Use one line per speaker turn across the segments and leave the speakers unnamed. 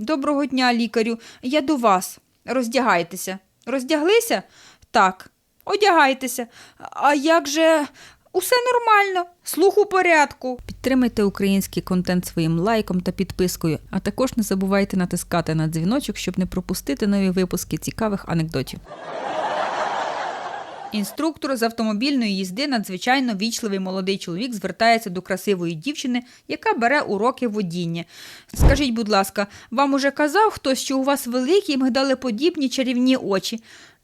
Доброго дня, лікарю. Я до вас. Роздягайтеся. Роздяглися? Так. Одягайтеся. А як же усе нормально? Слух у порядку. Підтримайте український контент своїм лайком та підпискою, а також не забувайте натискати на дзвіночок, щоб не пропустити нові випуски цікавих анекдотів. Інструктор з автомобільної їзди надзвичайно вічливий молодий чоловік звертається до красивої дівчини, яка бере уроки водіння. Скажіть, будь ласка, вам уже казав хтось, що у вас великі мигдалеподібні чарівні очі?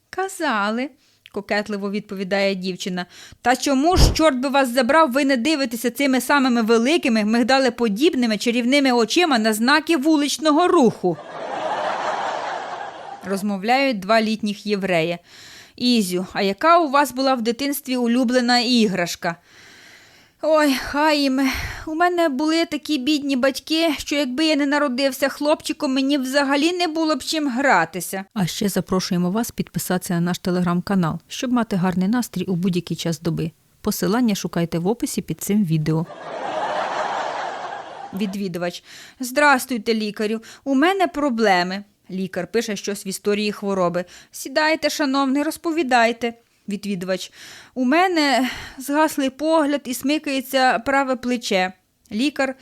Казали, кокетливо відповідає дівчина. Та чому ж, чорт би вас забрав, ви не дивитеся цими самими великими, мигдалеподібними чарівними очима на знаки вуличного руху? Розмовляють два літніх євреї. Ізю, а яка у вас була в дитинстві улюблена іграшка? Ой, Хаїме, у мене були такі бідні батьки, що якби я не народився хлопчиком, мені взагалі не було б чим гратися. А ще запрошуємо вас підписатися на наш телеграм-канал, щоб мати гарний настрій у будь-який час доби. Посилання шукайте в описі під цим відео. Відвідувач. Здрастуйте, лікарю. У мене проблеми. Лікар пише щось в історії хвороби. Сідайте, шановний, розповідайте. Відвідувач. У мене згаслий погляд і смикається праве плече. Лікар,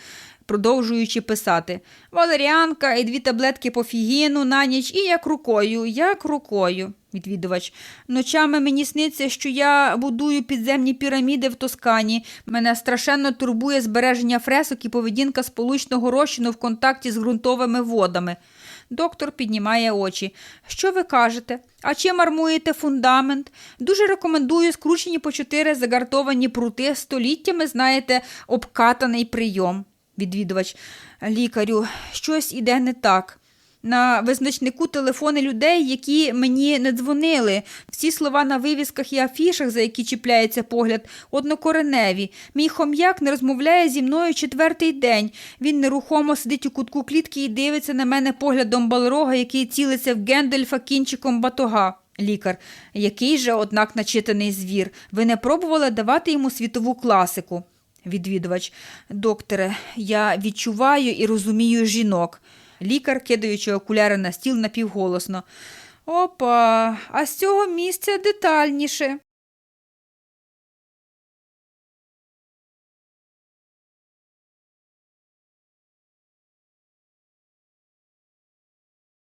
продовжуючи писати. Валеріанка і дві таблетки пофігіну на ніч, і як рукою, як рукою. Відвідувач. Ночами мені сниться, що я будую підземні піраміди в Тоскані. Мене страшенно турбує збереження фресок і поведінка сполучного розчину в контакті з ґрунтовими водами. Доктор піднімає очі. Що ви кажете? А чим армуєте фундамент? Дуже рекомендую скручені по чотири загартовані прути, століттями, знаєте, обкатаний прийом. Відвідувач. Лікарю, щось іде не так. На визначнику телефони людей, які мені не дзвонили. Всі слова на вивісках і афішах, за які чіпляється погляд, однокореневі. Мій хом'як не розмовляє зі мною четвертий день. Він нерухомо сидить у кутку клітки і дивиться на мене поглядом балрога, який цілиться в Гендельфа кінчиком батога. Лікар, який же, однак, начитаний звір. Ви не пробували давати йому світову класику? Відвідувач, докторе, я відчуваю і розумію жінок. Лікар, кидаючи окуляри на стіл напівголосно. Опа, а з цього місця детальніше.